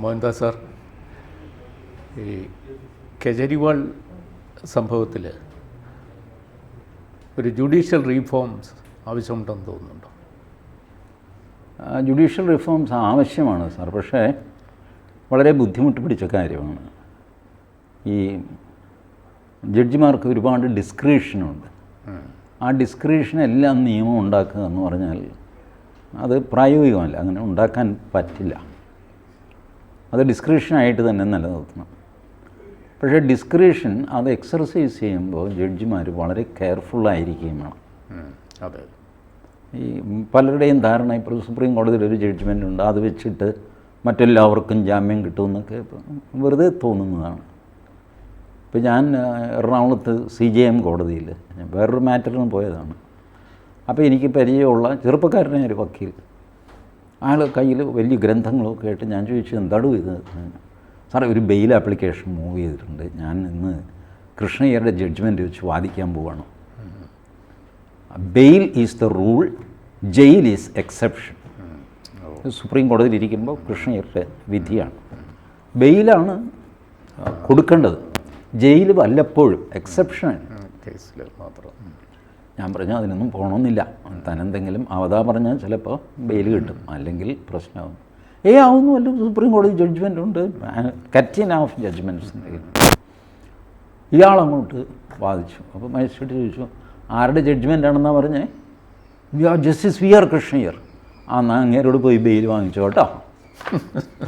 Mohandas sir ഈ കെജരിവാൾ സംഭവത്തിൽ ഒരു ജുഡീഷ്യൽ റീഫോംസ് ആവശ്യമുണ്ടെന്ന് തോന്നുന്നുണ്ടോ? ജുഡീഷ്യൽ റിഫോംസ് ആവശ്യമാണ് സാർ. പക്ഷേ വളരെ ബുദ്ധിമുട്ട് പിടിച്ച കാര്യമാണ്. ഈ ജഡ്ജിമാർക്ക് ഒരുപാട് ഡിസ്ക്രിപ്ഷനുണ്ട് ആ ഡിസ്ക്രിപ്ഷൻ എല്ലാം നിയമം ഉണ്ടാക്കുക എന്ന് പറഞ്ഞാൽ അത് പ്രായോഗികമല്ല. അങ്ങനെ ഉണ്ടാക്കാൻ പറ്റില്ല. അത് ഡിസ്ക്രിഷനായിട്ട് തന്നെ നിലനിർത്തണം. പക്ഷേ ഡിസ്ക്രിപ്ഷൻ അത് എക്സർസൈസ് ചെയ്യുമ്പോൾ ജഡ്ജിമാർ വളരെ കെയർഫുള്ളായിരിക്കുകയും വേണം. അതെ. ഈ പലരുടെയും ധാരണ ഇപ്പോൾ സുപ്രീം കോടതിയിൽ ഒരു ജഡ്ജ്മെന്റ് ഉണ്ട്. അത് വെച്ചിട്ട് മറ്റെല്ലാവർക്കും ജാമ്യം കിട്ടുമെന്നൊക്കെ വെറുതെ തോന്നുന്നതാണ്. ഇപ്പോൾ ഞാൻ എറണാകുളത്ത് സി ജെ എം കോടതിയിൽ വേറൊരു മാറ്ററിന് പോയതാണ്. അപ്പോൾ എനിക്ക് പരിചയമുള്ള ചെറുപ്പക്കാരനെ ഒരു വക്കീൽ. അയാൾ കയ്യിൽ വലിയ ഗ്രന്ഥങ്ങളൊക്കെ ആയിട്ട് ഞാൻ ചോദിച്ചു എന്താണോ ഇത്? സാറേ ഒരു ബെയിൽ ആപ്ലിക്കേഷൻ മൂവ് ചെയ്തിട്ടുണ്ട്. ഞാൻ ഇന്ന് കൃഷ്ണയ്യരുടെ ജഡ്ജ്മെന്റ് വെച്ച് വാദിക്കാൻ പോവാണ്. Bail is the rule jail is exception supreme കോടതിയിൽ ഇരിക്കുമ്പോൾ കൃഷ്ണയ്യരുടെ വിധിയാണ്. ബെയിലാണ് കൊടുക്കേണ്ടത്. ജയിൽ വല്ലപ്പോഴും എക്സെപ്ഷൻ കേസിൽ മാത്രം. ഞാൻ പറഞ്ഞു അതിനൊന്നും പോകണമെന്നില്ല. തനെന്തെങ്കിലും അവതാ പറഞ്ഞാൽ ചിലപ്പോൾ ബെയിൽ കിട്ടും. അല്ലെങ്കിൽ പ്രശ്നമാകും ഏ ആവുന്നുമല്ല സുപ്രീം കോടതി ജഡ്ജ്മെന്റ് ഉണ്ട്. കറ്റിൻ ഓഫ് ജഡ്ജ്മെന്റ്സ് ഇയാളങ്ങോട്ട് വാദിച്ചു. അപ്പോൾ മജിസ്ട്രേറ്റ് ചോദിച്ചു ആരുടെ ജഡ്ജ്മെന്റ് ആണെന്നാണ് പറഞ്ഞേ? V R justice V R Krishnaiyer ആ എന്നാൽ അങ്ങേരോട് പോയി ബെയിൽ വാങ്ങിച്ചു കേട്ടോ.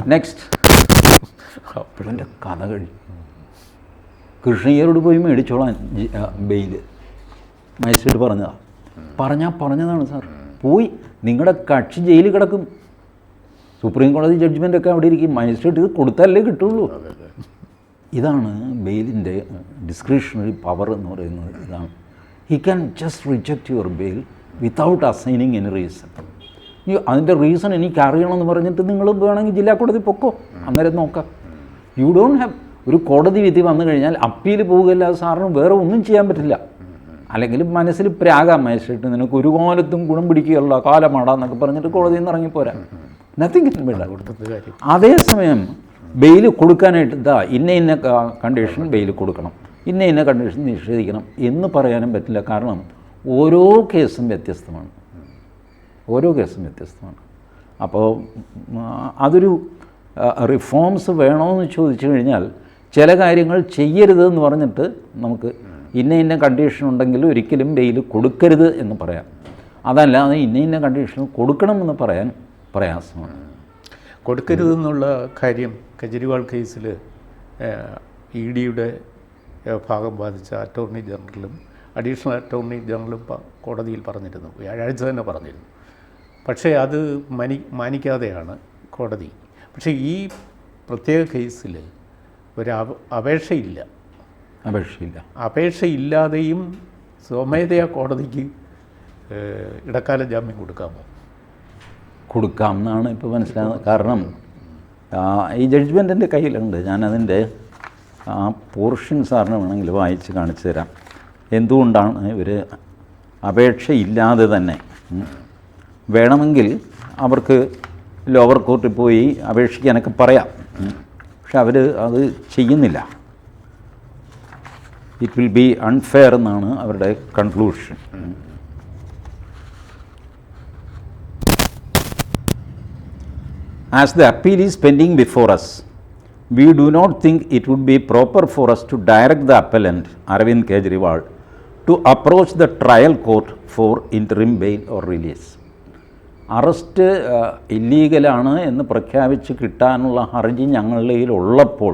നെക്സ്റ്റ് അപ്പോഴെന്റെ കഥ കഴിഞ്ഞു. കൃഷ്ണയ്യരോട് പോയി മേടിച്ചോളാം ബെയിൽ മജിസ്ട്രേറ്റ് പറഞ്ഞതാ. പറഞ്ഞാൽ പറഞ്ഞതാണ് സാർ. പോയി. നിങ്ങളുടെ കക്ഷി ജയിലിൽ കിടക്കും. സുപ്രീം കോടതി ജഡ്ജ്മെന്റ് ഒക്കെ അവിടെ ഇരിക്കും. മജിസ്ട്രേറ്റ് ഇത് കൊടുത്താലേ കിട്ടുള്ളൂ. ഇതാണ് ബെയിലിന്റെ ഡിസ്ക്രിഷണറി പവർ എന്ന് പറയുന്നത്. ഇതാണ്. He can just reject your bail without assigning any reason ഈ അതിന്റെ റീസൺ എനിക്ക് അറിയണമെന്ന് പറഞ്ഞിട്ട് നിങ്ങൾ വേണമെങ്കിൽ ജില്ലാ കോടതി പൊക്കോ. അന്നേരം നോക്കാം. യു ഡോണ്ട് ഹാവ് ഒരു കോടതി വിധി വന്നു കഴിഞ്ഞാൽ അപ്പീൽ പോവുകയല്ല സാറിന് വേറെ ഒന്നും ചെയ്യാൻ പറ്റില്ല. അല്ലെങ്കിൽ മനസ്സിൽ പ്രാകാം മജിസ്ട്രേറ്റ് നിനക്ക് ഒരു കാലത്തും ഗുണം പിടിക്കുകയുള്ള കാലമാടാന്നൊക്കെ പറഞ്ഞിട്ട് കോടതിയിൽ നിന്ന് ഇറങ്ങിപ്പോരാ. നത്തിങ് അതേസമയം ബെയിൽ കൊടുക്കാനായിട്ട് ഇതാ ഇന്ന ഇന്ന കണ്ടീഷൻ ബെയിൽ കൊടുക്കണം. ഇന്ന ഇന്ന കണ്ടീഷൻ നിഷേധിക്കണം എന്ന് പറയാനും പറ്റില്ല. കാരണം ഓരോ കേസും വ്യത്യസ്തമാണ്. ഓരോ കേസും വ്യത്യസ്തമാണ്. അപ്പോൾ അതൊരു റിഫോംസ് വേണമെന്ന് ചോദിച്ചു കഴിഞ്ഞാൽ ചില കാര്യങ്ങൾ ചെയ്യരുതെന്ന് പറഞ്ഞിട്ട് നമുക്ക് ഇന്ന ഇന്ന കണ്ടീഷൻ ഉണ്ടെങ്കിൽ ഒരിക്കലും ബെയിൽ കൊടുക്കരുത് എന്ന് പറയാം. അതല്ലാതെ ഇന്ന ഇന്ന കണ്ടീഷൻ കൊടുക്കണമെന്ന് പറയാൻ പ്രയാസമാണ്. കൊടുക്കരുതെന്നുള്ള കാര്യം കെജ്രിവാൾ കേസിൽ ഇ ഡിയുടെ ഭാഗം ബാധിച്ച അറ്റോർണി ജനറലും അഡീഷണൽ അറ്റോർണി ജനറലും കോടതിയിൽ പറഞ്ഞിരുന്നു. വ്യാഴാഴ്ച തന്നെ പറഞ്ഞിരുന്നു. പക്ഷേ അത് മനി മാനിക്കാതെയാണ് കോടതി. പക്ഷേ ഈ പ്രത്യേക കേസിൽ ഒരു അപ അപേക്ഷയില്ല. അപേക്ഷയില്ല. അപേക്ഷയില്ലാതെയും സ്വമേധയാ കോടതിക്ക് ഇടക്കാല ജാമ്യം കൊടുക്കാമോ? കൊടുക്കാം എന്നാണ് ഇപ്പോൾ മനസ്സിലാകുന്നത് കാരണം ഈ ജഡ്ജ്മെന്റ് എന്റെ കയ്യിലുണ്ട്. ഞാനതിന്റെ ആ പോർഷൻ സാറിന് വേണമെങ്കിൽ വായിച്ച് കാണിച്ചു തരാം. എന്തുകൊണ്ടാണ് ഇവർ അപേക്ഷയില്ലാതെ തന്നെ വേണമെങ്കിൽ അവർക്ക് ലോവർ കോർട്ടിൽ പോയി അപേക്ഷിക്കാനൊക്കെ പറയാം. പക്ഷെ അവർ അത് ചെയ്യുന്നില്ല. ഇറ്റ് വിൽ ബി അൺഫെയർ എന്നാണ് അവരുടെ conclusion As the appeal is pending before us, we do not think it would be proper for us to direct the appellant, Arvind Kejriwal, to approach the trial court for interim bail or release. Arrest ഇല്ലീഗലാണ് എന്ന് പ്രഖ്യാപിച്ച് കിട്ടാനുള്ള ഹർജി ഞങ്ങളുടെ ഉള്ളപ്പോൾ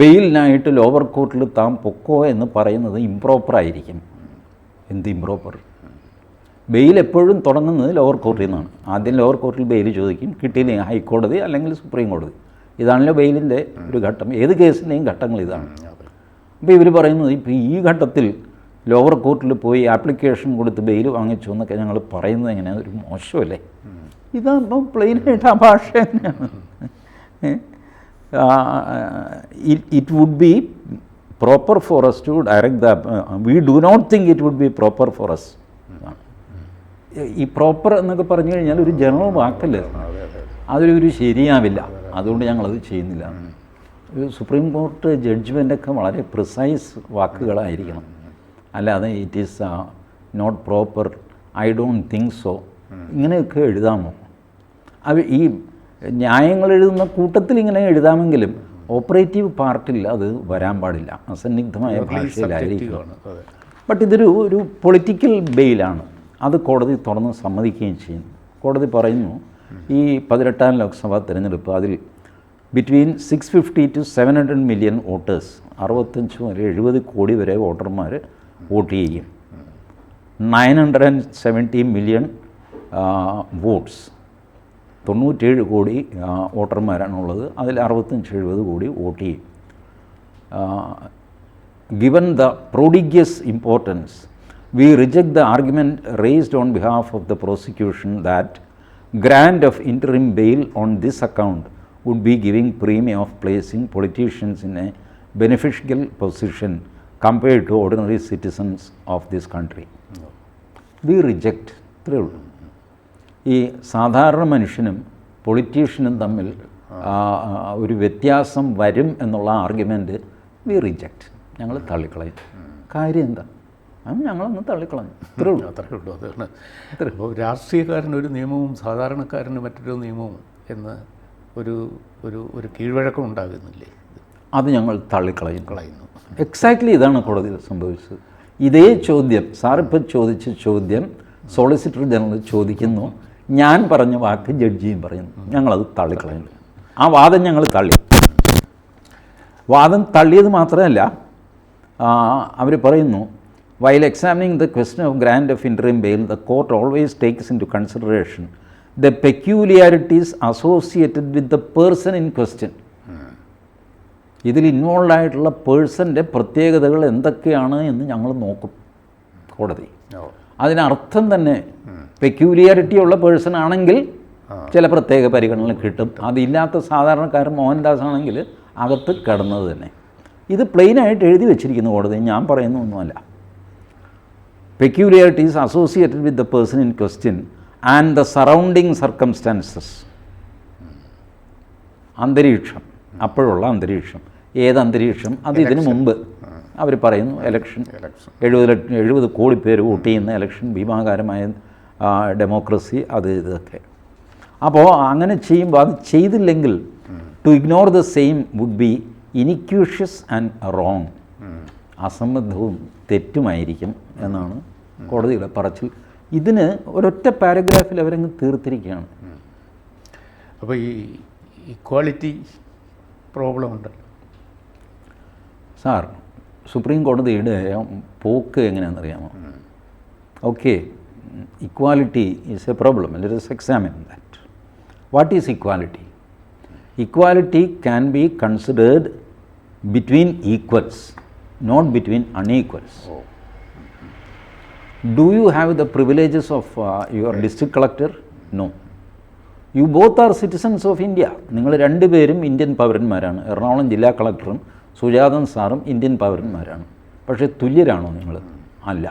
ബെയിലിനായിട്ട് lower കോർട്ടിൽ താൻ പൊക്കോ എന്ന് പറയുന്നത് ഇംപ്രോപ്പർ ആയിരിക്കും. എന്ത് ഇംപ്രോപ്പർ ബെയിൽ എപ്പോഴും തുടങ്ങുന്നത് ലോവർ കോർട്ടിൽ നിന്നാണ്. ആദ്യം ലോവർ കോർട്ടിൽ ബെയിൽ ചോദിക്കും കിട്ടിയില്ലെങ്കിൽ ഹൈക്കോടതി അല്ലെങ്കിൽ സുപ്രീം കോടതി? ഇതാണല്ലോ ബെയിലിന്റെ ഒരു ഘട്ടം. ഏത് കേസിന്റെയും ഘട്ടങ്ങൾ ഇതാണ്. അപ്പോൾ ഇവർ പറയുന്നത് ഇപ്പോൾ ഈ ഘട്ടത്തിൽ ലോവർ കോർട്ടിൽ പോയി ആപ്ലിക്കേഷൻ കൊടുത്ത് ബെയിൽ വാങ്ങിച്ചു എന്നൊക്കെ ഞങ്ങൾ പറയുന്നത് എങ്ങനെയാണ് ഒരു മോശമല്ലേ? ഇതാകുമ്പോൾ പ്ലെയിനായിട്ട് ആ ഭാഷ തന്നെയാണ്. It would be proper for us to direct the we do not think it would be proper for us ഈ പ്രോപ്പർ എന്നൊക്കെ പറഞ്ഞു കഴിഞ്ഞാൽ ഒരു ജനറൽ വാക്കല്ലേ? അതൊരു ശരിയാവില്ല. അതുകൊണ്ട് ഞങ്ങളത് ചെയ്യുന്നില്ല. ഒരു സുപ്രീം കോർട്ട് ജഡ്ജ്മെന്റൊക്കെ വളരെ പ്രിസൈസ് വാക്കുകളായിരിക്കണം. അല്ലാതെ it is not proper I don't think so ഇങ്ങനെയൊക്കെ എഴുതാമോ? അത് ഈ ന്യായങ്ങൾ എഴുതുന്ന കൂട്ടത്തിൽ ഇങ്ങനെ എഴുതാമെങ്കിലും ഓപ്പറേറ്റീവ് പാർട്ടിൽ അത് വരാൻ പാടില്ല. അസന്നിഗ്ധമായ ഭാഷയിലായിരിക്കും. ആണ്. അതെ. ബട്ട് ഇതൊരു ഒരു പൊളിറ്റിക്കൽ ബെയിലാണ് അത് കോടതി തുറന്ന് സമ്മതിക്കുകയും ചെയ്യുന്നു കോടതി പറയുന്നു ഈ പതിനെട്ടാം ലോക്സഭാ തിരഞ്ഞെടുപ്പ് അതിൽ between six fifty two seven hundred million voters അറുപത്തഞ്ച് മുതൽ എഴുപത് കോടി വരെ വോട്ടർമാർ വോട്ട് ചെയ്യും. Nine hundred and seventy million votes തൊണ്ണൂറ്റേഴ് കോടി ആ, വോട്ടർമാരാണുള്ളത് അതിൽ അറുപത്തഞ്ച് എഴുപത് കോടി വോട്ട് ചെയ്യും given the prodigious importance, we reject the argument raised on behalf of the prosecution that grant of interim bail on this account would be giving premium of placing politicians in a beneficial position compared to ordinary citizens of this country. We reject ഇത്രയേ ഉള്ളൂ ഈ സാധാരണ മനുഷ്യനും പൊളിറ്റീഷ്യനും തമ്മിൽ ഒരു വ്യത്യാസം വരും എന്നുള്ള ആർഗ്യുമെന്റ് വി റിജക്റ്റ്. ഞങ്ങൾ തള്ളിക്കളയും. കാര്യം എന്താ? അത് ഞങ്ങളൊന്ന് തള്ളിക്കളഞ്ഞു. അത്രേ ഉള്ളൂ. അത്രേ ഉള്ളൂ അതാണ് അപ്പോൾ രാഷ്ട്രീയക്കാരന് ഒരു നിയമവും സാധാരണക്കാരന് മറ്റൊരു നിയമവും എന്ന് ഒരു ഒരു ഒരു കീഴ്വഴക്കം ഉണ്ടാകുന്നില്ലേ? അത് ഞങ്ങൾ തള്ളിക്കളയും. കളയുന്നു. എക്സാക്ട്ലി ഇതാണ് കോടതിയിൽ സംഭവിച്ചത്. ഇതേ ചോദ്യം സാറിപ്പോൾ ചോദിച്ച ചോദ്യം സോളിസിറ്റർ ജനറൽ ചോദിക്കുന്നു. ഞാൻ പറഞ്ഞ വാക്ക് ജഡ്ജിയും പറയുന്നു. ഞങ്ങളത് തള്ളിക്കളഞ്ഞു ആ വാദം ഞങ്ങൾ തള്ളി. വാദം തള്ളിയത് മാത്രമല്ല അവർ പറയുന്നു while examining the question of grant of interim bail the court always takes into consideration the peculiarities associated with the person in question ഇതിൽ ഇൻവോൾവ് ആയിട്ടുള്ള പേഴ്സന്റെ പ്രത്യേകതകൾ എന്തൊക്കെയാണ് എന്ന് ഞങ്ങൾ നോക്കും കോടതി. അതിനർത്ഥം തന്നെ പെക്യൂലിയാരിറ്റി ഉള്ള പേഴ്സൺ ആണെങ്കിൽ ചില പ്രത്യേക പരിഗണന കിട്ടും. അതില്ലാത്ത സാധാരണക്കാരൻ മോഹൻദാസ് ആണെങ്കിൽ അകത്ത് കിടന്നത് തന്നെ. ഇത് പ്ലെയിനായിട്ട് എഴുതി വെച്ചിരിക്കുന്നു കോടതി. ഞാൻ പറയുന്ന ഒന്നുമല്ല. Peculiarities associated with the person in question and the surrounding circumstances അന്തരീക്ഷം. അപ്പോഴുള്ള അന്തരീക്ഷം. ഏത് അന്തരീക്ഷം? അത് ഇതിനു മുമ്പ്. അവർ പറയുന്നു എലക്ഷൻ എഴുപത് ലക്ഷം എഴുപത് കോടി പേര് വോട്ട് ചെയ്യുന്ന എലക്ഷൻ ഭീമാകാരമായ ഡെമോക്രസി അത് ഇതൊക്കെ. അപ്പോൾ അങ്ങനെ ചെയ്യുമ്പോൾ അത് ചെയ്തില്ലെങ്കിൽ to ignore the same would be iniquitous and wrong അസംബന്ധവും തെറ്റുമായിരിക്കും എന്നാണ് കോടതിയുടെ പറച്ചിൽ. ഇതിന് ഒരൊറ്റ പാരഗ്രാഫിൽ അവരങ്ങ് തീർത്തിരിക്കുകയാണ്. അപ്പോൾ ഈ ഇക്വാളിറ്റി പ്രോബ്ലം ഉണ്ടല്ലോ. സാർ സുപ്രീം കോടതിയുടെ പോക്ക് എങ്ങനെയാണെന്നറിയാമോ? Okay equality is a problem let us examine that what is equality equality can be considered between equals not between unequals do you have the privileges of your district collector no you both are citizens of India നിങ്ങൾ രണ്ടുപേരും Indian പൗരന്മാരാണ്. Ernakulam ജില്ലാ കളക്ടറും സുജാതൻ സാറും Indian പൗരന്മാരാണ്. പക്ഷേ തുല്യരാണോ നിങ്ങൾ? അല്ല.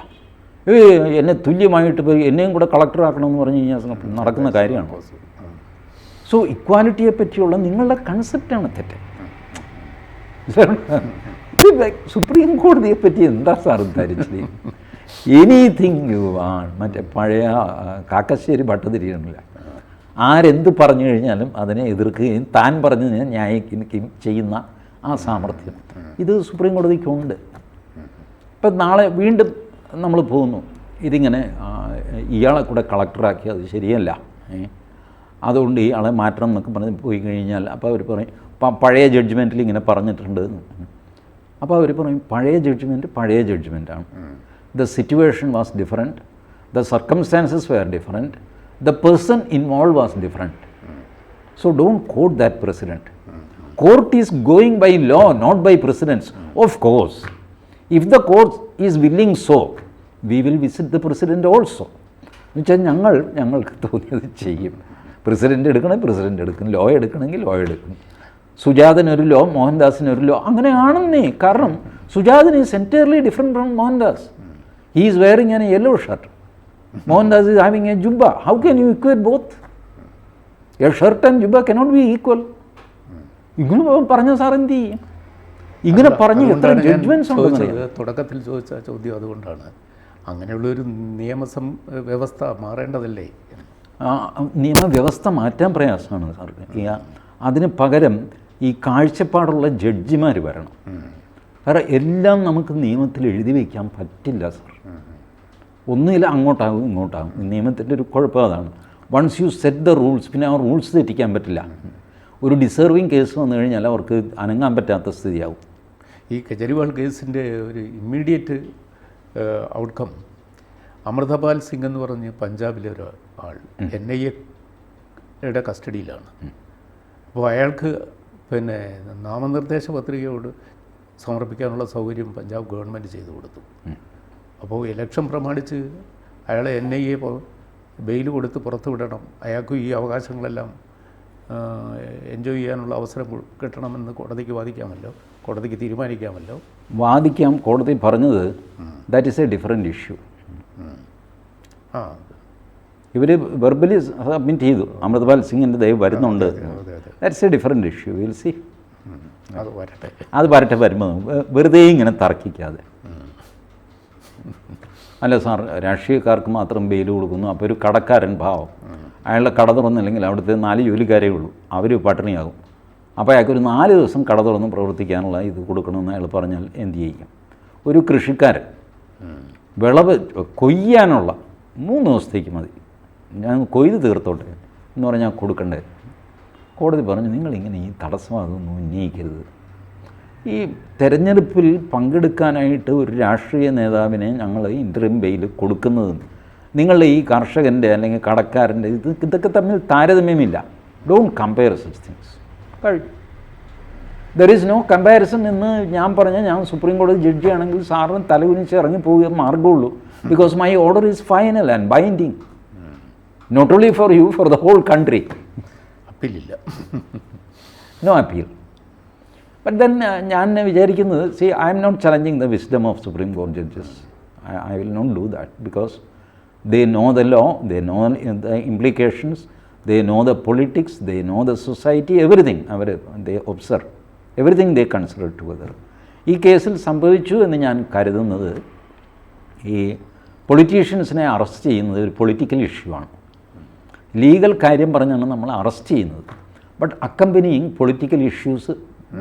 ഏ എന്നെ തുല്യമായിട്ട് പോയി എന്നെയും കൂടെ കളക്ടറാക്കണമെന്ന് പറഞ്ഞു കഴിഞ്ഞാൽ നടക്കുന്ന കാര്യമാണ്? സോ ഇക്വാലിറ്റിയെ പറ്റിയുള്ള നിങ്ങളുടെ കൺസെപ്റ്റാണ് തെറ്റ്. സുപ്രീം കോടതിയെ പറ്റി എന്താ സാർ ധരിച്ചത്? എനിത്തിങ് യു ആണ് മറ്റേ പഴയ കാക്കശ്ശേരി ഭട്ടതിരിയണില്ല ആരെന്ത് പറഞ്ഞു കഴിഞ്ഞാലും അതിനെ എതിർക്കുകയും താൻ പറഞ്ഞതിനെ ന്യായീകരിക്കുകയും ചെയ്യുന്ന ആ സാമർഥ്യം. ഇത് സുപ്രീം കോടതിക്കുണ്ട്. ഇപ്പം നാളെ വീണ്ടും നമ്മൾ പോകുന്നു. ഇതിങ്ങനെ ഇയാളെ കൂടെ കളക്ടറാക്കി അത് ശരിയല്ല. അതുകൊണ്ട് ഇയാളെ മാറ്റണം എന്നൊക്കെ പറഞ്ഞ് പോയി കഴിഞ്ഞാൽ അപ്പോൾ അവർ പറയും പഴയ ജഡ്ജ്മെന്റിൽ ഇങ്ങനെ പറഞ്ഞിട്ടുണ്ട്. എന്ന്." അപ്പോൾ അവർ പറയും പഴയ ജഡ്ജ്മെന്റ് പഴയ ജഡ്ജ്മെന്റാണ് the situation was different the circumstances were different the person involve was different so don't quote that precedent. Court is going by law, not by precedents. Of course, if the court is willing so, we will visit the president also. എന്നുവെച്ചാൽ ഞങ്ങൾ ഞങ്ങൾക്ക് തോന്നിയത് ചെയ്യും. President എടുക്കണമെങ്കിൽ president എടുക്കും. Law എടുക്കണമെങ്കിൽ law എടുക്കും. സുജാതനൊരു ലോ മോഹൻദാസിനൊരു ലോ അങ്ങനെയാണെന്നേ. കാരണം Sujathan is entirely different from Mohandas. He is wearing an yellow shirt Mohandas is having a jubba how can you equal both a shirt and jubba cannot be equal. ഇങ്ങനെ പറഞ്ഞ sir എന്ത് ചെയ്യും? ഇങ്ങനെ പറഞ്ഞു എത്ര judgements തുടക്കത്തിൽ ചോദിച്ച ചോദ്യം അതുകൊണ്ടാണ്. അങ്ങനെയുള്ളൊരു നിയമസം വ്യവസ്ഥ മാറേണ്ടതല്ലേ? നിയമവ്യവസ്ഥ മാറ്റാൻ പ്രയാസമാണ് സാർ. അതിന് പകരം ഈ കാഴ്ചപ്പാടുള്ള ജഡ്ജിമാർ വരണം. കാരണം എല്ലാം നമുക്ക് നിയമത്തിൽ എഴുതി വയ്ക്കാൻ പറ്റില്ല സാർ. ഒന്നുമില്ല അങ്ങോട്ടാകും ഇങ്ങോട്ടാകും. നിയമത്തിന്റെ ഒരു കുഴപ്പം അതാണ്. Once you set the rules പിന്നെ ആ റൂൾസ് തെറ്റിക്കാൻ പറ്റില്ല. ഒരു ഡിസേർവിങ് കേസ് വന്നു കഴിഞ്ഞാൽ അവർക്ക് അനങ്ങാൻ പറ്റാത്ത സ്ഥിതിയാവും. ഈ കെജ്രിവാൾ കേസിന്റെ ഒരു ഇമ്മീഡിയറ്റ് ഔട്ട്കം അമൃതപാൽ സിംഗ് എന്ന് പറഞ്ഞ് പഞ്ചാബിലെ ഒരു ആൾ എൻ ഐ എയുടെ കസ്റ്റഡിയിലാണ്. അപ്പോൾ അയാൾക്ക് പിന്നെ നാമനിർദ്ദേശ പത്രികയോട് സമർപ്പിക്കാനുള്ള സൗകര്യം പഞ്ചാബ് ഗവൺമെന്റ് ചെയ്തു കൊടുത്തു. അപ്പോൾ ഇലക്ഷൻ പ്രമാണിച്ച് അയാളെ എൻ ഐ എ ബെയിൽ കൊടുത്ത് പുറത്തു വിടണം അയാൾക്കും ഈ അവകാശങ്ങളെല്ലാം എൻജോയ് ചെയ്യാനുള്ള അവസരം കിട്ടണമെന്ന് കോടതിക്ക് വാദിക്കാമല്ലോ. കോടതിക്ക് തീരുമാനിക്കാമല്ലോ. വാദിക്കാം. കോടതി പറഞ്ഞത് that is a different issue ആ ഇവർ വെർബലി സബ്മിറ്റ് ചെയ്തു. അമൃത്പാൽ സിംഗിന്റെ ദയവ് വരുന്നുണ്ട്. That's a different issue will see. അത് വരട്ടെ. അത് വരട്ടെ വരുമ്പോൾ വെറുതെ ഇങ്ങനെ തർക്കിക്കാതെ. അല്ല സാർ രാഷ്ട്രീയക്കാർക്ക് മാത്രം ബെയിൽ കൊടുക്കുന്നു. അപ്പോൾ ഒരു കടക്കാരൻ ഭാവം. അയാളുടെ കട തുറന്നില്ലെങ്കിൽ അവിടുത്തെ നാല് ജോലിക്കാരേ ഉള്ളൂ. അവർ പട്ടിണിയാകും. അപ്പോൾ അയാൾക്ക് ഒരു നാല് ദിവസം കട തുറന്ന് പ്രവർത്തിക്കാനുള്ള ഇത് കൊടുക്കണമെന്ന് അയാൾ പറഞ്ഞാൽ എന്ത് ചെയ്യും? ഒരു കൃഷിക്കാരൻ വിളവ് കൊയ്യാനുള്ള മൂന്ന് ദിവസത്തേക്ക് മതി. ഞാൻ കൊയ്ത് തീർത്തോട്ടെ എന്ന് പറഞ്ഞാൽ കൊടുക്കണ്ടേ? കോടതി പറഞ്ഞു നിങ്ങളിങ്ങനെ ഈ തടസ്സമാകുന്നു ഉന്നയിക്കരുത്. ഈ തെരഞ്ഞെടുപ്പിൽ പങ്കെടുക്കാനായിട്ട് ഒരു രാഷ്ട്രീയ നേതാവിനെ ഞങ്ങൾ ഇന്റർവ്യൂ ബെയിൽ കൊടുക്കുന്നതും നിങ്ങളുടെ ഈ കർഷകന്റെ അല്ലെങ്കിൽ കടക്കാരന്റെ ഇത് ഇതൊക്കെ തമ്മിൽ താരതമ്യമില്ല. ഡോണ്ട് കമ്പയർ സച്ച് തിങ്സ് കഴിഞ്ഞു ദർ ഈസ് നോ കമ്പാരിസൺ എന്ന് ഞാൻ പറഞ്ഞാൽ ഞാൻ സുപ്രീം കോടതി ജഡ്ജി ആണെങ്കിൽ സാറിന് തലകുനിച്ച് ഇറങ്ങി പോവുക മാർഗമുള്ളൂ because my order is final and binding not only for you for the whole country അപ്പീലില്ല. No appeal but then ഞാൻ വിചാരിക്കുന്നത് see I'm not challenging the wisdom of supreme കോടതി judges I will not do that because know the law they know the implications they know the politics they know the society everything our they observe everything they consider together ഈ കേസിൽ സംഭവിച്ചു എന്ന് ഞാൻ കരുതുന്നത് ഈ പൊളിറ്റീഷ്യൻസിനെ arrest ചെയ്യുന്നത് ഒരു political issue ആണ്. ലീഗൽ കാര്യം പറഞ്ഞാണ് നമ്മൾ അറസ്റ്റ് ചെയ്യുന്നത്. ബട്ട് അക്കമ്പനിങ് പൊളിറ്റിക്കൽ ഇഷ്യൂസ്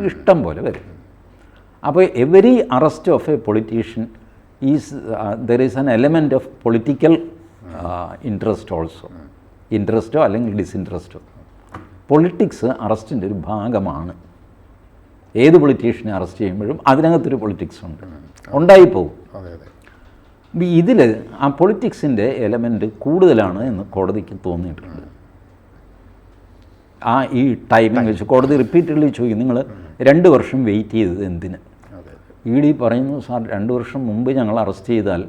ഇഷ്ടം പോലെ വരും. അപ്പോൾ every arrest of a politician is there is an element of political interest also ഇൻട്രസ്റ്റോ അല്ലെങ്കിൽ ഡിസിൻട്രസ്റ്റോ പൊളിറ്റിക്സ് അറസ്റ്റിന്റെ ഒരു ഭാഗമാണ്. ഏത് പൊളിറ്റീഷ്യനെ അറസ്റ്റ് ചെയ്യുമ്പോഴും അതിനകത്തൊരു പൊളിറ്റിക്സ് ഉണ്ട്. ഉണ്ടായിപ്പോവും. ഇതിൽ ആ പൊളിറ്റിക്സിന്റെ എലമെന്റ് കൂടുതലാണ് എന്ന് കോടതിക്ക് തോന്നിയിട്ടുണ്ട്. ആ ഈ ടൈമിംഗ് വെച്ച് കോടതി റിപ്പീറ്റഡ്ലി ചോദിക്കും നിങ്ങൾ രണ്ട് വർഷം വെയിറ്റ് ചെയ്തത് എന്തിന്? ഇ ഡി പറയുന്നു സാർ രണ്ട് വർഷം മുമ്പ് ഞങ്ങൾ അറസ്റ്റ് ചെയ്താൽ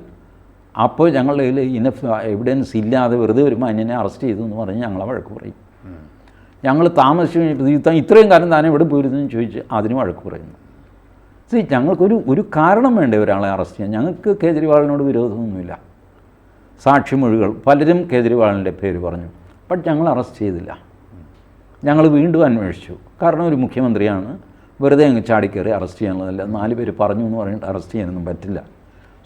അപ്പോൾ ഞങ്ങളുടെ കയ്യിൽ ഇനഫ് എവിഡൻസ് ഇല്ലാതെ വെറുതെ ഒരു മാന്യനെ അറസ്റ്റ് ചെയ്തു എന്ന് പറഞ്ഞ് ഞങ്ങളെ വഴക്ക് പറയും. ഞങ്ങൾ താമസിച്ചു കഴിഞ്ഞപ്പോൾ "ഇത്ത- ഇത്രയും കാലം താൻ എവിടെ പോയിരുന്നു എന്ന് ചോദിച്ച് അതിന് വഴക്ക് പറയുന്നു. സീ ഞങ്ങൾക്കൊരു ഒരു കാരണം വേണ്ടേ ഒരാളെ അറസ്റ്റ് ചെയ്യാൻ? ഞങ്ങൾക്ക് കേജ്രിവാളിനോട് വിരോധമൊന്നുമില്ല. സാക്ഷിമൊഴികൾ പലരും കേജ്രിവാളിന്റെ പേര് പറഞ്ഞു ബട്ട് ഞങ്ങൾ അറസ്റ്റ് ചെയ്തില്ല. ഞങ്ങൾ വീണ്ടും അന്വേഷിച്ചു. കാരണം ഒരു മുഖ്യമന്ത്രിയാണ് വെറുതെ അങ്ങ് ചാടിക്കയറി അറസ്റ്റ് ചെയ്യാനുള്ളതല്ല. നാല് പേര് പറഞ്ഞു എന്ന് പറഞ്ഞിട്ട് അറസ്റ്റ് ചെയ്യാനൊന്നും പറ്റില്ല.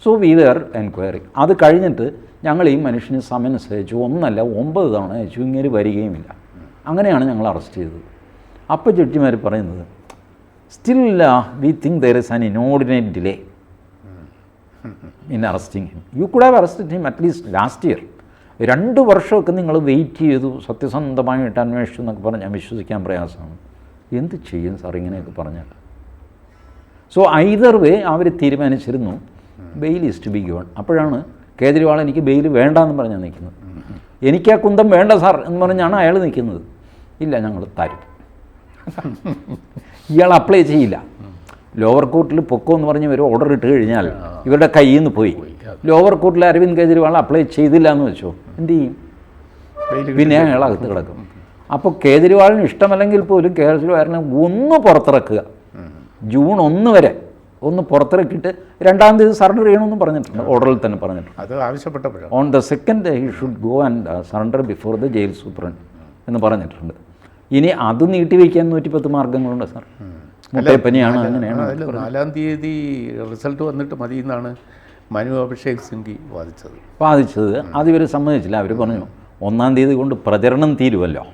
സോ വി വെയർ എൻക്വയറി അത് കഴിഞ്ഞിട്ട് ഞങ്ങൾ ഈ മനുഷ്യന് സമൻസ് അയച്ചു ഒന്നല്ല ഒമ്പത് തവണ അയച്ചു. ഇങ്ങനെ വരികയുമില്ല. അങ്ങനെയാണ് ഞങ്ങൾ അറസ്റ്റ് ചെയ്തത്. അപ്പോൾ ജഡ്ജിമാർ പറയുന്നത് still we think there is an inordinate delay in arresting him you could have arrested him at least last year രണ്ട് വർഷമൊക്കെ നിങ്ങൾ വെയിറ്റ് ചെയ്തു. സത്യസന്ധമായിട്ട് അന്വേഷിച്ചു എന്നൊക്കെ പറഞ്ഞാൽ വിശ്വസിക്കാൻ പ്രയാസമാണ്. എന്ത് ചെയ്യും സാർ ഇങ്ങനെയൊക്കെ പറഞ്ഞാൽ? സോ ഐദർ വേ അവർ തീരുമാനിച്ചിരുന്നു bail is to be given അപ്പോഴാണ് കേജ്രിവാൾ എനിക്ക് ബെയിൽ വേണ്ട എന്ന് പറഞ്ഞാൽ നിൽക്കുന്നത്. എനിക്ക് ആ കുന്തം വേണ്ട സാർ എന്ന് പറഞ്ഞാണ് അയാൾ നിൽക്കുന്നത്. ഇല്ല ഞങ്ങൾ തരും. ഇയാൾ അപ്ലൈ ചെയ്യില്ല. ലോവർ കോർട്ടിൽ പൊക്കോ എന്ന് പറഞ്ഞ് ഒരു ഓർഡർ ഇട്ട് കഴിഞ്ഞാൽ ഇവരുടെ കയ്യിൽ നിന്ന് പോയി. ലോവർ കോർട്ടിൽ അരവിന്ദ് കെജ്രിവാൾ അപ്ലൈ ചെയ്തില്ല എന്ന് വെച്ചോ? എന്ത് ചെയ്യും? പിന്നെ അയാൾ അകത്ത് കിടക്കും. അപ്പോൾ കേജ്രിവാളിന് ഇഷ്ടമല്ലെങ്കിൽ പോലും കേജ്രിവാളിനെ ഒന്ന് പുറത്തിറക്കുക. ജൂൺ ഒന്ന് വരെ ഒന്ന് പുറത്തിറക്കിയിട്ട് രണ്ടാം തീയതി സറണ്ടർ ചെയ്യണമെന്നും പറഞ്ഞിട്ടുണ്ട്. ഓർഡറിൽ തന്നെ പറഞ്ഞിട്ടുണ്ട്. അത് ആവശ്യപ്പെട്ടപ്പോഴും on the second he should go and surrender before the jail superintendent എന്ന് പറഞ്ഞിട്ടുണ്ട്. ഇനി അത് നീട്ടിവെക്കാൻ നൂറ്റിപ്പത്ത് മാർഗങ്ങളുണ്ട് സാർ. മുട്ടയപ്പനിയാണ് അങ്ങനെയാണ് നാലാം തീയതി റിസൾട്ട് വന്നിട്ട് മതി എന്നാണ് മനു അഭിഷേക് സിംഗി വാദിച്ചത്. വാദിച്ചത്. അത് ഇവർ സമ്മതിച്ചില്ല. അവർ പറഞ്ഞു. ഒന്നാം തീയതി കൊണ്ട് പ്രചരണം തീരുമല്ലോ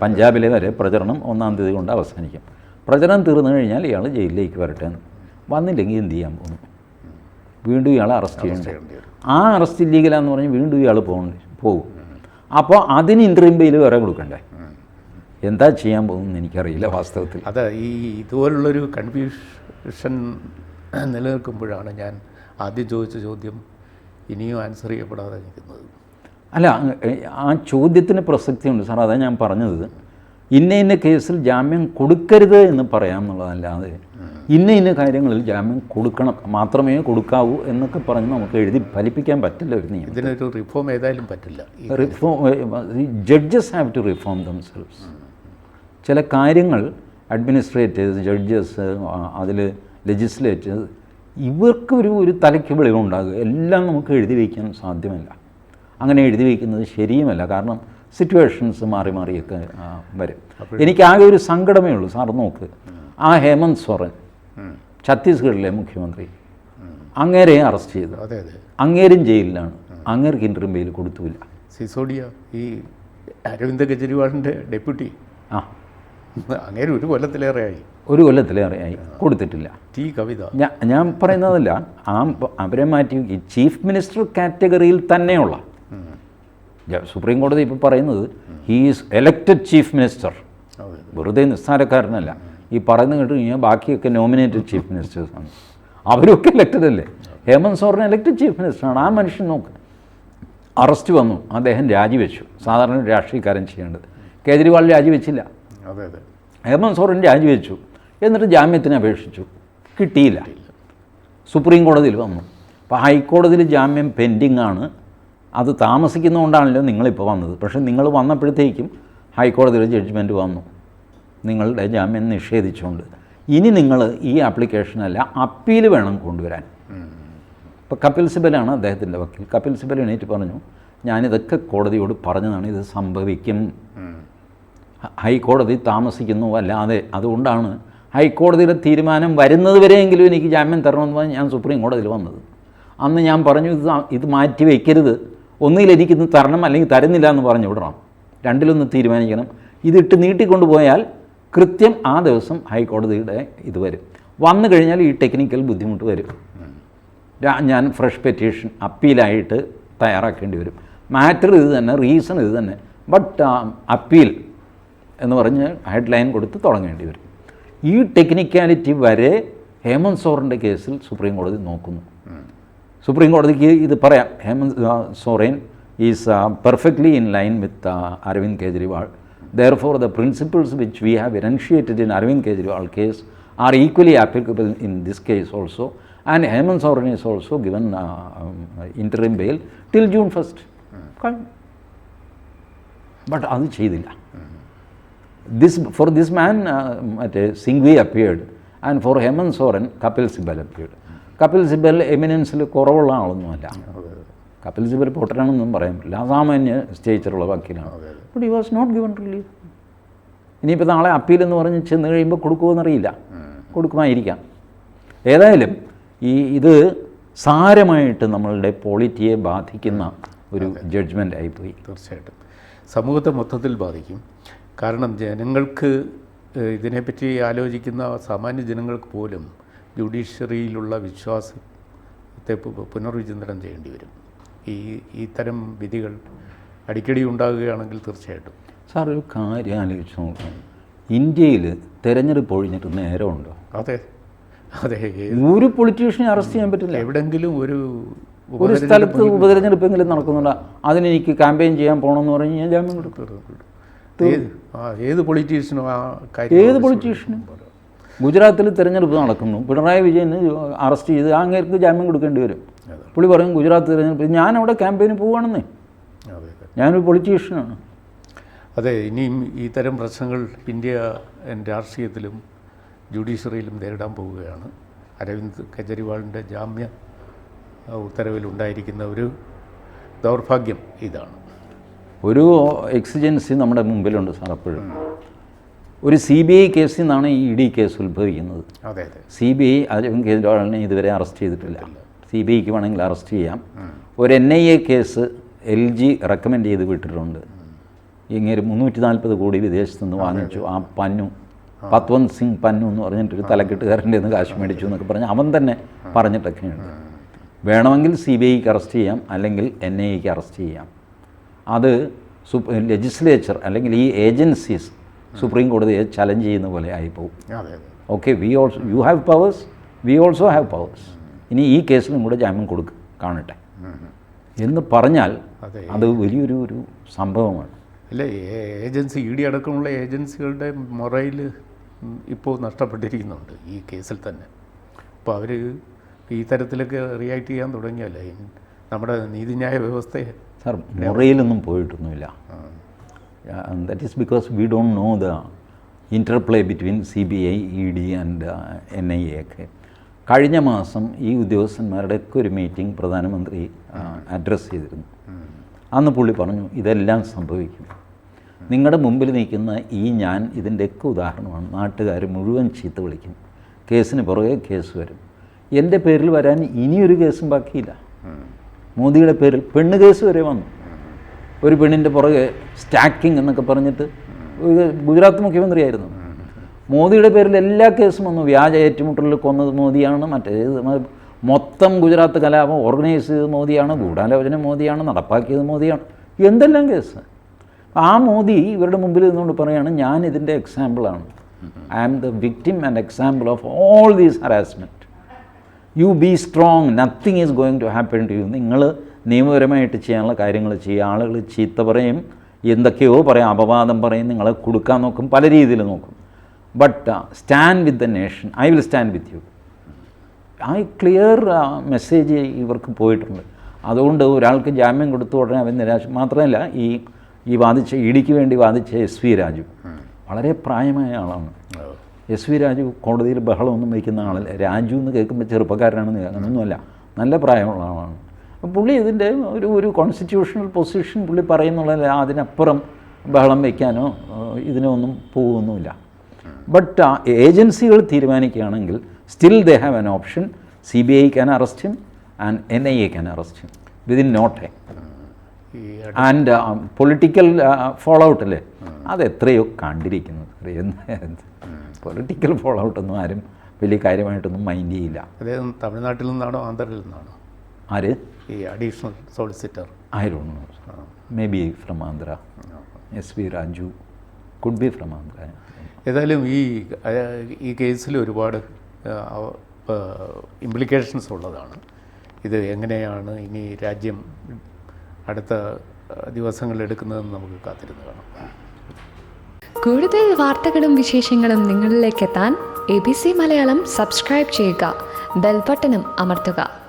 പഞ്ചാബിലെ വരെ പ്രചരണം ഒന്നാം തീയതി കൊണ്ട് അവസാനിക്കും. പ്രചരണം തീർന്നു കഴിഞ്ഞാൽ ഇയാൾ ജയിലിലേക്ക് വരട്ടെ എന്ന്. വന്നില്ലെങ്കിൽ എന്ത് ചെയ്യാൻ പോകുന്നു? വീണ്ടും ഇയാളെ അറസ്റ്റ് ചെയ്യേണ്ടത് ചെയ്യേണ്ടി ആ അറസ്റ്റ് ഇല്ലീഗലാന്ന് പറഞ്ഞ് വീണ്ടും ഇയാൾ പോകണ്ട പോകും. അപ്പോൾ അതിന് ഇൻട്രീം ബെയിൽ വേറെ കൊടുക്കണ്ടേ? എന്താ ചെയ്യാൻ പോകുന്നു എനിക്കറിയില്ല വാസ്തവത്തിൽ. അത് ഈ ഇതുപോലുള്ളൊരു കൺഫ്യൂഷൻ നിലനിൽക്കുമ്പോഴാണ് ഞാൻ ആദ്യം ചോദിച്ച ചോദ്യം ഇനിയും ആൻസർ ചെയ്യപ്പെടാതെ നിൽക്കുന്നത്. അല്ല ആ ചോദ്യത്തിന് പ്രസക്തിയുണ്ട്. സാർ അതാണ് ഞാൻ പറഞ്ഞത്. ഇന്ന ഇന്ന കേസിൽ ജാമ്യം കൊടുക്കരുത് എന്ന് പറയാമെന്നുള്ളതല്ലാതെ ഇന്ന ഇന്ന കാര്യങ്ങളിൽ ജാമ്യം കൊടുക്കണം മാത്രമേ കൊടുക്കാവൂ എന്നൊക്കെ പറഞ്ഞ് നമുക്ക് എഴുതി ഫലിപ്പിക്കാൻ പറ്റില്ല ഒരു നിയമം. ഇതിനൊരു റിഫോം ഏതായാലും പറ്റില്ല. Reform judges have to reform themselves ചില കാര്യങ്ങൾ അഡ്മിനിസ്ട്രേറ്റേഴ്സ് ജഡ്ജസ് അതിൽ ലെജിസ്ലേറ്റേഴ്സ് ഇവർക്ക് ഒരു ഒരു തലയ്ക്ക് വെളിവുണ്ടാകുക എല്ലാം നമുക്ക് എഴുതി വയ്ക്കാൻ സാധ്യമല്ല. അങ്ങനെ എഴുതി വയ്ക്കുന്നത് ശരിയുമല്ല. കാരണം സിറ്റുവേഷൻസ് മാറി മാറിയൊക്കെ വരും. എനിക്ക് ആകെ ഒരു സങ്കടമേ ഉള്ളൂ. സാർ നോക്ക്. ആ ഹേമന്ത് സോറൻ. ഛത്തീസ്ഗഡിലെ മുഖ്യമന്ത്രി. അങ്ങേരെ അറസ്റ്റ് ചെയ്തു. അങ്ങേരും ജയിലിലാണ്. അങ്ങേർക്ക് ഇന്റർവ്യൂ ബെയിൽ കൊടുത്തുമില്ല. സിസോഡിയ ഈ അരവിന്ദ് കെജ്രിവാളിന്റെ ഡെപ്യൂട്ടി. ആ. അങ്ങനെ ഒരു കൊല്ലത്തിലേറെയായി. ഒരു കൊല്ലത്തിലേറെയായി. കൊടുത്തിട്ടില്ല. ടി കവിത. ഞാൻ ഞാൻ പറയുന്നതല്ല ആ അവരെ മാറ്റി ചീഫ് മിനിസ്റ്റർ കാറ്റഗറിയിൽ തന്നെയുള്ള സുപ്രീം കോടതി ഇപ്പോൾ പറയുന്നത് ഹീസ് എലക്റ്റഡ് ചീഫ് മിനിസ്റ്റർ വെറുതെ നിസ്സാരക്കാരനല്ല. ഈ പറയുന്നത് കേട്ട് കഴിഞ്ഞാൽ ബാക്കിയൊക്കെ നോമിനേറ്റഡ് ചീഫ് മിനിസ്റ്റേഴ്സാണ് അവരൊക്കെ എലക്റ്റഡ് അല്ലേ? ഹേമന്ത് സോറൻ എലക്റ്റഡ് ചീഫ് മിനിസ്റ്ററാണ് ആ മനുഷ്യൻ നോക്ക്. അറസ്റ്റ് വന്നു. അദ്ദേഹം രാജിവെച്ചു. സാധാരണ രാഷ്ട്രീയക്കാരൻ ചെയ്യേണ്ടത്. കേജ്രിവാൾ രാജിവെച്ചില്ല. അതെ അതെ. ഹേമന്ത് സോറൻ രാജിവെച്ചു. എന്നിട്ട് ജാമ്യത്തിന് അപേക്ഷിച്ചു. കിട്ടിയില്ല. സുപ്രീം കോടതിയിൽ വന്നു. അപ്പോൾ ഹൈക്കോടതിയിൽ ജാമ്യം പെൻഡിങ് ആണ് അത് താമസിക്കുന്നതുകൊണ്ടാണല്ലോ നിങ്ങളിപ്പോൾ വന്നത്. പക്ഷേ നിങ്ങൾ വന്നപ്പോഴത്തേക്കും ഹൈക്കോടതിയുടെ ജഡ്ജ്മെന്റ് വന്നു. നിങ്ങളുടെ ജാമ്യം നിഷേധിച്ചുകൊണ്ട്. ഇനി നിങ്ങൾ ഈ ആപ്ലിക്കേഷനല്ല അപ്പീൽ വേണം കൊണ്ടുവരാൻ. ഇപ്പോൾ കപിൽ സിബലാണ് അദ്ദേഹത്തിന്റെ വക്കീൽ. കപിൽ സിബൽ എണീറ്റ് പറഞ്ഞു ഞാനിതൊക്കെ കോടതിയോട് പറഞ്ഞതാണ് ഇത് സംഭവിക്കും. ഹൈക്കോടതി താമസിക്കുന്നു അല്ലാതെ അതുകൊണ്ടാണ് ഹൈക്കോടതിയുടെ തീരുമാനം വരുന്നത് വരെയെങ്കിലും എനിക്ക് ജാമ്യം തരണമെന്ന് ഞാൻ സുപ്രീം കോടതിയിൽ വന്നത്. അന്ന് ഞാൻ പറഞ്ഞു ഇത് ഇത് മാറ്റി വയ്ക്കരുത് ഒന്നുകിൽ എനിക്കിന്ന് തരണം അല്ലെങ്കിൽ തരുന്നില്ല എന്ന് പറഞ്ഞു വിടണം. രണ്ടിലൊന്ന് തീരുമാനിക്കണം. ഇതിട്ട് നീട്ടിക്കൊണ്ടുപോയാൽ കൃത്യം ആ ദിവസം ഹൈക്കോടതിയുടെ ഇത് വരും. വന്നു കഴിഞ്ഞാൽ ഈ ടെക്നിക്കൽ ബുദ്ധിമുട്ട് വരും. ഞാൻ ഫ്രഷ് പെറ്റീഷൻ അപ്പീലായിട്ട് തയ്യാറാക്കേണ്ടി വരും. മാറ്റർ ഇത് തന്നെ റീസൺ ഇത് തന്നെ. ബട്ട് അപ്പീൽ എന്ന് പറഞ്ഞ് ഹെഡ്ലൈൻ കൊടുത്ത് തുടങ്ങേണ്ടി വരും. ഈ ടെക്നിക്കാലിറ്റി വരെ ഹേമന്ത് സോറിന്റെ കേസിൽ സുപ്രീം കോടതി നോക്കുന്നു. സുപ്രീം കോടതിക്ക് ഇത് പറയാം. Hemant ah, Soren is perfectly in line with Arvind Kejriwal therefore the principles which we have enunciated in Arvind Kejriwal case are equally applicable in this case also and Hemant Soren is also given interim bail till June first but അത് ചെയ്തില്ല. This for this man മറ്റേ Singhvi appeared and for Hemant Soren Kapil Sibal appeared Kapil Sibal എമിനൻസിൽ കുറവുള്ള ആളൊന്നുമല്ല. കപിൽ സിബൽ പൊട്ടനാണെന്നും പറയാൻ പറ്റില്ല. അസാമാന്യ സ്റ്റേച്ചറുള്ള വക്കീലാണ്. But he was not given relief ഇനിയിപ്പോൾ നാളെ അപ്പീൽ എന്ന് പറഞ്ഞ് ചെന്ന് കഴിയുമ്പോൾ കൊടുക്കുമെന്നറിയില്ല കൊടുക്കുമായിരിക്കാം. ഏതായാലും ഈ ഇത് സാരമായിട്ട് നമ്മളുടെ പോളിറ്റിയെ ബാധിക്കുന്ന ഒരു ജഡ്ജ്മെന്റ് ആയിപ്പോയി. തീർച്ചയായിട്ടും. സമൂഹത്തെ മൊത്തത്തിൽ ബാധിക്കും. കാരണം ജനങ്ങൾക്ക് ഇതിനെപ്പറ്റി ആലോചിക്കുന്ന സാമാന്യ ജനങ്ങൾക്ക് പോലും ജുഡീഷ്യറിയിലുള്ള വിശ്വാസത്തെ പുനർവിചിന്തനം ചെയ്യേണ്ടി വരും. ഈ ഇത്തരം തരം വിധികൾ അടിക്കടി ഉണ്ടാകുകയാണെങ്കിൽ തീർച്ചയായിട്ടും. സാർ ഒരു കാര്യം ആലോചിച്ച് നോക്കാം. ഇന്ത്യയിൽ തെരഞ്ഞെടുപ്പ് ഒഴിഞ്ഞിട്ട് നേരമുണ്ടോ? അതെ. അതെ. ഒരു പൊളിറ്റീഷ്യനെ അറസ്റ്റ് ചെയ്യാൻ പറ്റില്ല. എവിടെങ്കിലും ഒരു ഒരു സ്ഥലത്ത് ഉപതെരഞ്ഞെടുപ്പെങ്കിലും നടക്കുന്നുണ്ട്. അതിനെനിക്ക് ക്യാമ്പയിൻ ചെയ്യാൻ പോകണമെന്ന് പറഞ്ഞ് ഞാൻ ജാമ്യം കൊടുക്കും. ഏത് പൊളിറ്റീഷ്യനും ആ ഏത് പൊളിറ്റീഷ്യനും? ഗുജറാത്തിൽ തിരഞ്ഞെടുപ്പ് നടക്കുന്നു. പിണറായി വിജയന് അറസ്റ്റ് ചെയ്ത് അങ്ങേർക്ക് ജാമ്യം കൊടുക്കേണ്ടി വരും. പുള്ളി പറയും ഗുജറാത്ത് തിരഞ്ഞെടുപ്പ്. ഞാൻ അവിടെ ക്യാമ്പയിന് പോവുകയാണെന്നേ ഞാനൊരു പൊളിറ്റീഷ്യനാണ്. അതെ ഇനിയും ഈ തരം പ്രശ്നങ്ങൾ ഇന്ത്യ രാഷ്ട്രീയത്തിലും ജുഡീഷ്യറിയിലും നേരിടാൻ പോവുകയാണ്. അരവിന്ദ് കെജ്രിവാളിന്റെ ജാമ്യ ഉത്തരവിലുണ്ടായിരിക്കുന്ന ഒരു ദൗർഭാഗ്യം ഇതാണ്. ഒരു എക്സിജൻസി നമ്മുടെ മുമ്പിലുണ്ട് സാർ അപ്പോഴും. ഒരു സി ബി ഐ കേസിൽ നിന്നാണ് ഈ ഇ ഡി കേസ് ഉത്ഭവിക്കുന്നത്. അതെ സി ബി ഐ അരവിന്ദ് കെജ്രിവാളിനെ ഇതുവരെ അറസ്റ്റ് ചെയ്തിട്ടില്ല. സി ബി ഐക്ക് വേണമെങ്കിൽ അറസ്റ്റ് ചെയ്യാം. ഒരു N I A case L G recommend ചെയ്ത് വിട്ടിട്ടുണ്ട്. ഇങ്ങനെ മുന്നൂറ്റി നാൽപ്പത് കോടി വിദേശത്ത് നിന്ന് വാങ്ങിച്ചു. ആ പന്നു പത്വന്ത് സിംഗ് പന്നു എന്ന് പറഞ്ഞിട്ടൊരു തലക്കെട്ടുകാരന്റെ നിന്ന് കാശ് മേടിച്ചു എന്നൊക്കെ പറഞ്ഞ് അവൻ തന്നെ പറഞ്ഞിട്ടൊക്കെയുണ്ട്. വേണമെങ്കിൽ സി ബി ഐക്ക് അറസ്റ്റ് ചെയ്യാം അല്ലെങ്കിൽ എൻ ഐ എക്ക് അറസ്റ്റ് ചെയ്യാം. അത് ലെജിസ്ലേച്ചർ അല്ലെങ്കിൽ ഈ ഏജൻസീസ് സുപ്രീം കോടതിയെ ചലഞ്ച് ചെയ്യുന്ന പോലെ ആയിപ്പോവും. Okay we also you have powers we also have powers ഇനി ഈ കേസിലും കൂടെ ജാമ്യം കൊടുക്കുക കാണട്ടെ. എന്ന് പറഞ്ഞാൽ അത്. വലിയൊരു ഒരു സംഭവമാണ്. അല്ല ഏജൻസി ഇ ഡി അടക്കമുള്ള ഏജൻസികളുടെ മൊറയിൽ ഇപ്പോൾ നഷ്ടപ്പെട്ടിരിക്കുന്നുണ്ട് ഈ കേസിൽ തന്നെ. അപ്പോൾ അവർ ഈ തരത്തിലൊക്കെ റിയാക്ട് ചെയ്യാൻ തുടങ്ങിയല്ലേ നമ്മുടെ നീതിന്യായ വ്യവസ്ഥയെ സാർ മൊറയിലൊന്നും പോയിട്ടൊന്നുമില്ല. That that is because we don't know the interplay between CBI, ED and uh, ഒക്കെ. കഴിഞ്ഞ മാസം ഈ ഉദ്യോഗസ്ഥന്മാരുടെയൊക്കെ ഒരു മീറ്റിംഗ് പ്രധാനമന്ത്രി അഡ്രസ്സ് ചെയ്തിരുന്നു. അന്ന് പുള്ളി പറഞ്ഞു ഇതെല്ലാം സംഭവിക്കും. നിങ്ങളുടെ മുമ്പിൽ നിൽക്കുന്ന ഈ ഞാൻ ഇതിന്റെയൊക്കെ ഉദാഹരണമാണ്. നാട്ടുകാർ മുഴുവൻ ചീത്ത വിളിക്കും. കേസിന് പുറകെ കേസ് വരും. എന്റെ പേരിൽ വരാൻ ഇനിയൊരു കേസും ബാക്കിയില്ല. മോദിയുടെ പേരിൽ പെണ്ണ് കേസ് വരെ വന്നു. ഒരു പെണ്ണിന്റെ പുറകെ സ്റ്റാക്കിംഗ് എന്നൊക്കെ പറഞ്ഞിട്ട് ഗുജറാത്ത് മുഖ്യമന്ത്രിയായിരുന്നു. മോദിയുടെ പേരിൽ എല്ലാ കേസും വന്നു. വ്യാജ ഏറ്റുമുട്ടലിൽ കൊന്നത് മോദിയാണ് മറ്റേ മൊത്തം ഗുജറാത്ത് കലാപം ഓർഗനൈസ് ചെയ്തത് മോദിയാണ് ഗൂഢാലോചന മോദിയാണ് നടപ്പാക്കിയത് മോദിയാണ്. എന്തെല്ലാം കേസ്? ആ മോദി ഇവരുടെ മുമ്പിൽ നിന്നുകൊണ്ട് പറയുകയാണ് ഞാൻ ഇതിന്റെ എക്സാമ്പിളാണ് I am the victim and example of all these harassment you be strong nothing is going to happen to you നിങ്ങൾ നിയമപരമായിട്ട് ചെയ്യാനുള്ള കാര്യങ്ങൾ ചെയ്യുക. ആളുകൾ ചീത്ത പറയും എന്തൊക്കെയോ പറയും അപവാദം പറയും നിങ്ങളെ കൊടുക്കാൻ നോക്കും പല രീതിയിൽ നോക്കും. But stand with the nation I will stand with you ആ ക്ലിയർ മെസ്സേജ് ഇവർക്ക് പോയിട്ടുണ്ട്. അതുകൊണ്ട് ഒരാൾക്ക് ജാമ്യം കൊടുത്തു ഉടനെ അവൻ നിരാശ മാത്രമല്ല ഈ ഈ വാദിച്ച ഇടിക്ക് വേണ്ടി വാദിച്ച എസ് വി രാജു വളരെ പ്രായമായ ആളാണ്. എസ് വി രാജു കോടതിയിൽ ബഹളമൊന്നും വയ്ക്കുന്ന ആളല്ല. രാജു എന്ന് കേൾക്കുമ്പോൾ ചെറുപ്പക്കാരനാണെന്ന് അങ്ങനെയൊന്നുമല്ല നല്ല പ്രായമുള്ള ആളാണ്. പുള്ളി ഇതിന്റെ ഒരു ഒരു കോൺസ്റ്റിറ്റ്യൂഷണൽ പൊസിഷൻ പുള്ളി പറയുന്നുള്ള അതിനപ്പുറം ബഹളം വയ്ക്കാനോ ഇതിനൊന്നും ഇതിനോ ഒന്നും പോകുന്നുമില്ല. ബട്ട് ഏജൻസികൾ തീരുമാനിക്കുകയാണെങ്കിൽ still they have an option C B I can arrest him and N I A can arrest him within not I and political follow out അല്ലേ? അത് എത്രയോ കണ്ടിരിക്കുന്നത് പൊളിറ്റിക്കൽ ഫോളോ ഔട്ടൊന്നും ആരും വലിയ കാര്യമായിട്ടൊന്നും മൈൻഡ് ചെയ്യില്ല. അദ്ദേഹം തമിഴ്നാട്ടിൽ നിന്നാണോ ആന്ധ്രയിൽ നിന്നാണോ? ആര്? ഈ additional solicitor. I don't know may be from Andhra S V Raju could be from Andhra ഏതായാലും ഈ ഈ കേസിൽ ഒരുപാട് ഇംപ്ലിക്കേഷൻസ് ഉള്ളതാണ്. ഇത് എങ്ങനെയാണ് ഇനി രാജ്യം അടുത്ത ദിവസങ്ങളിൽ എടുക്കുന്നതെന്ന് നമുക്ക് കാത്തിരുന്ന് കാണാം. കൂടുതൽ വാർത്തകളും വിശേഷങ്ങളും നിങ്ങളിലേക്ക് എത്താൻ A B C Malayalam subscribe ചെയ്യുക. ബെൽബട്ടനും അമർത്തുക.